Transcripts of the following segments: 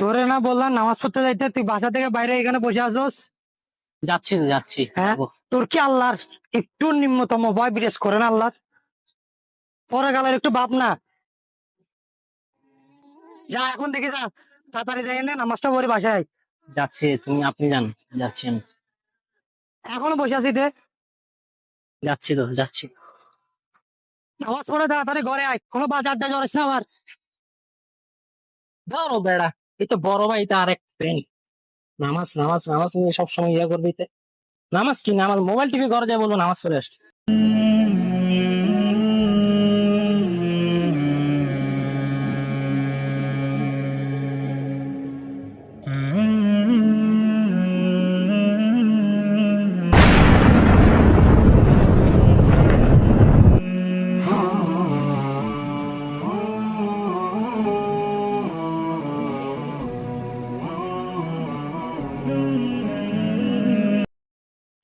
তোরে না বললাম নামাজ পড়তে যাইতে তুই বাসা থেকে বাইরে এখানে বসে আছোস যাচ্ছি যাচ্ছি হ্যাঁ? তোর কি আল্লাহর একটু নিম্নতম ভয় বিরেজ করে না আল্লাহ পরে গেলার একটু ভাব না। যা এখন দেখে যা তাড়াতাড়ি যাই না নামাজটা পড়ে বাসায় যাচ্ছি তুমি আপনি যান যাচ্ছি আমি। এখনও বসে আছি তে যাচ্ছি তো যাচ্ছি। নামাজ পড়ে তাড়াতাড়ি ঘরে আয় কোনো বাজারটা জড়াস না আবার ধরো বেড়া, এই তো বড় ভাই তো আরেক প্রেমী নামাজ নামাজ নামাজ নিয়ে সবসময় ইয়ে করবি। নামাজ কি না? আমার মোবাইল টিভি ঘরে যায় বলব নামাজ পড়ে আসছি।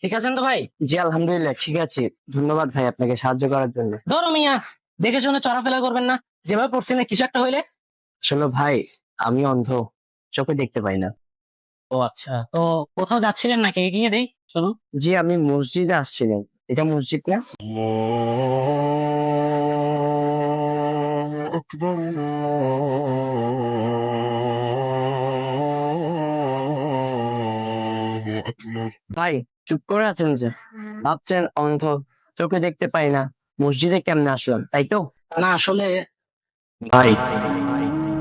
ঠিক আছেন তো ভাই? জি আলহামদুলিল্লাহ ঠিক আছে। ধন্যবাদ ভাই আপনাকে সাহায্য করার জন্য। ধরো মিয়া দেখে শুনে চলাফেরা করবেন না। যেভাবে পড়ছেন কিছু একটা হইলে। আসলে ভাই আমি অন্ধ চোখে দেখতে পাই না। ও আচ্ছা তো কোথাও যাচ্ছিলেন নাকি? এগিয়ে দেই? শুনুন জি আমি মসজিদে আসছিলাম। এটা মসজিদ না ভাই চুপ করে আছেন যে? ভাবছেন অন্ধ। চোখে দেখতে পাই না। মসজিদে কেমনে আসলাম তাই তো? না আসলে ভাই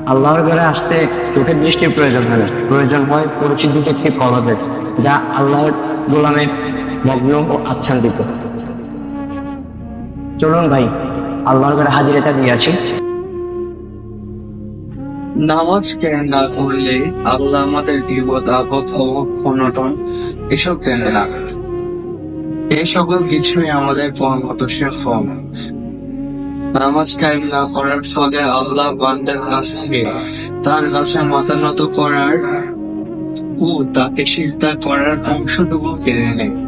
আল্লাহর ঘরে আসতে চোখের দৃষ্টির প্রয়োজন হয় না। প্রয়োজন হয় পরিচিত একটি কলবের যা আল্লাহর গোলামের মগ্ন ও আচ্ছাদিত চলুন ভাই আল্লাহর ঘরে হাজিরাটা দিয়ে আছি নামাজ কেন না করলে আল্লাহ আমাদের বিপদ আপদ অনটন? এসব দেন না। এই সকল কিছুই আমাদের কর্মদোষের ফল নামাজ কায়েম না করার ফলে আল্লাহ বান্দার কাছ থেকে তার কাছে মাথা নত করার ও তাকে সিজদা করার অংশটুকু কেড়ে নেয়।